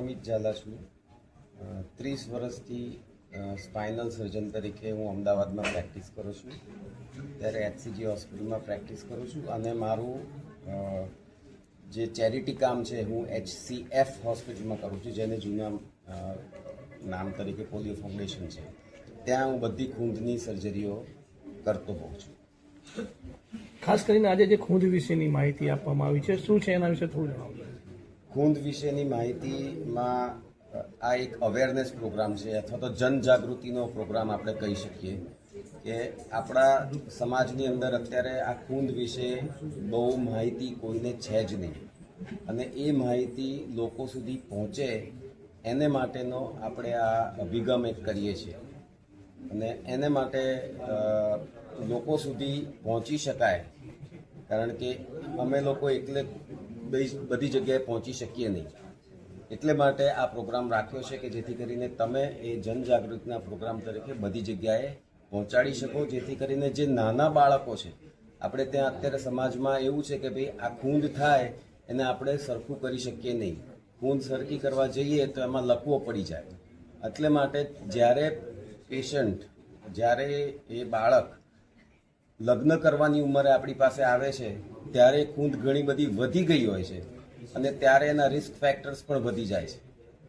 અમિત ઝાલા છું ત્રીસ વર્ષથી સ્પાઇનલ સર્જન તરીકે હું અમદાવાદમાં પ્રેક્ટિસ કરું છું. ત્યારે એચસીજી હોસ્પિટલમાં પ્રેક્ટિસ કરું છું અને મારું જે ચેરિટી કામ છે હું એચસીએફ હોસ્પિટલમાં કરું છું, જેને જૂના નામ તરીકે પોલિયો ફાઉન્ડેશન છે. ત્યાં હું બધી ખૂંદની સર્જરીઓ કરતો હોઉં છું. ખાસ કરીને આજે જે ખૂંદ વિશેની માહિતી આપવામાં આવી છે, શું છે એના વિશે થોડું જણાવજો ખૂંદ વિશેની માહિતીમાં આ એક અવેરનેસ પ્રોગ્રામ છે, અથવા તો જનજાગૃતિનો પ્રોગ્રામ આપણે કહી શકીએ કે આપણા સમાજની અંદર અત્યારે આ ખૂંદ વિશે બહુ માહિતી કોઈને છે જ નહીં. અને એ માહિતી લોકો સુધી પહોંચે એને માટેનો આપણે આ અભિગમ એક કરીએ છીએ. અને એને માટે લોકો સુધી પહોંચી શકાય. કારણ કે અમે લોકો એકલે બધી જગ્યાએ પહોંચી શકીએ નહીં. એટલે માટે આ પ્રોગ્રામ રાખ્યો છે કે જેથી કરીને તમે એ જનજાગૃતિના પ્રોગ્રામ તરીકે બધી જગ્યાએ પહોંચાડી શકો. જેથી કરીને જે નાના બાળકો છે, આપણે ત્યાં અત્યારે સમાજમાં એવું છે કે ભાઈ આ ખૂંદ થાય એને આપણે સરખું કરી શકીએ નહીં. ખૂંદ સરખી કરવા જઈએ તો એમાં લકવો પડી જાય. એટલે માટે જ્યારે પેશન્ટ, જ્યારે એ બાળક લગ્ન કરવાની ઉંમરે આપણી પાસે આવે છે ત્યારે કુંદ ઘણી બધી વધી ગઈ હોય છે અને ત્યારે એના રિસ્ક ફેક્ટર્સ પણ વધી જાય છે.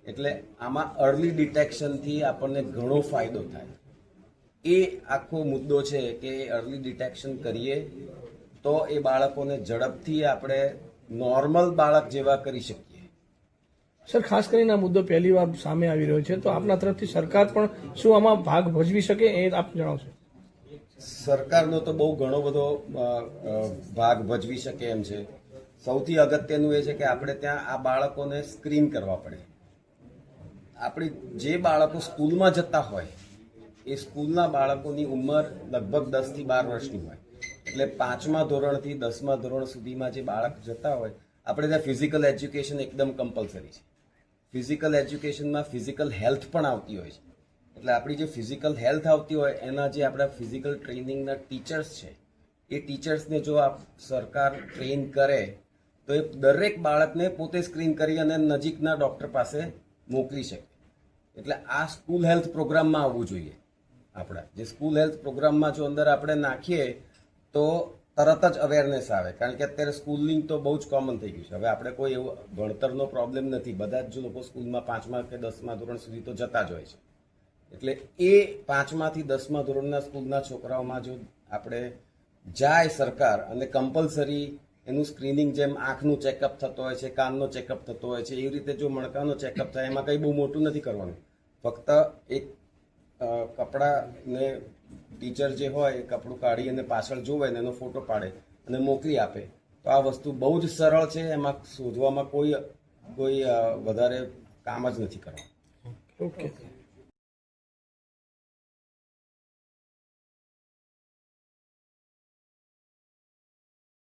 એટલે આમાં અર્લી ડિટેક્શનથી આપણને ઘણો ફાયદો થાય. એ આખો મુદ્દો છે કે અર્લી ડિટેક્શન કરીએ તો એ બાળકોને ઝડપથી આપણે નોર્મલ બાળક જેવા કરી શકીએ. સર, ખાસ કરીને આ મુદ્દો પહેલી વાર સામે આવી રહ્યો છે. તો આપના તરફથી સરકાર પણ શું આમાં ભાગ ભજવી શકે એ આપ જણાવશો? સરકારનો તો બહુ ઘણો બધો ભાગ ભજવી શકે એમ છે. સૌથી અગત્યનું એ છે કે આપણે ત્યાં આ બાળકોને સ્ક્રીન કરવા પડે. આપણી જે બાળકો સ્કૂલમાં જતા હોય, એ સ્કૂલના બાળકોની ઉંમર લગભગ દસથી બાર વર્ષની હોય. એટલે પાંચમા ધોરણથી દસમા ધોરણ સુધીમાં જે બાળક જતા હોય, આપણે ત્યાં ફિઝિકલ એજ્યુકેશન એકદમ કમ્પલસરી છે. ફિઝિકલ એજ્યુકેશનમાં ફિઝિકલ હેલ્થ પણ આવતી હોય છે. એટલે આપણી જે ફિઝિકલ હેલ્થ આવતી હોય, એના જે આપણા ફિઝિકલ ટ્રેનિંગના ટીચર્સ છે, એ ટીચર્સને જો આપ સરકાર ટ્રેન કરે, તો એ દરેક બાળકને પોતે સ્ક્રીન કરી અને નજીકના ડૉક્ટર પાસે મોકલી શકે. એટલે આ સ્કૂલ હેલ્થ પ્રોગ્રામમાં આવવું જોઈએ આપણા. જે સ્કૂલ હેલ્થ પ્રોગ્રામમાં જો અંદર આપણે નાખીએ, તો તરત જ અવેરનેસ આવે. કારણ કે અત્યારે સ્કૂલિંગ તો બહુ જ કોમન થઈ ગયું છે. હવે આપણે કોઈ એવો ભણતરનો પ્રોબ્લેમ નથી. બધા જ લોકો સ્કૂલમાં પાંચમા કે દસમા ધોરણ સુધી તો જતા જ હોય છે. એટલે એ પાંચમાથી દસમા ધોરણના સ્કૂલના છોકરાઓમાં જો આપણે જાય સરકાર અને કમ્પલસરી એનું સ્ક્રીનિંગ જેમ આંખનું ચેકઅપ થતો હોય છે, કાનનો ચેકઅપ થતો હોય છે, એવી રીતે જો મણકાનો ચેકઅપ થાય, એમાં કંઈ બહુ મોટું નથી કરવાનું. ફક્ત એક કપડાને ટીચર જે હોય, એ કપડું કાઢી અને પાછળ જોવે ને એનો ફોટો પાડે અને મોકલી આપે. તો આ વસ્તુ બહુ જ સરળ છે, એમાં શોધવામાં કોઈ કોઈ વધારે કામ જ નથી કરવાનું. ઓકે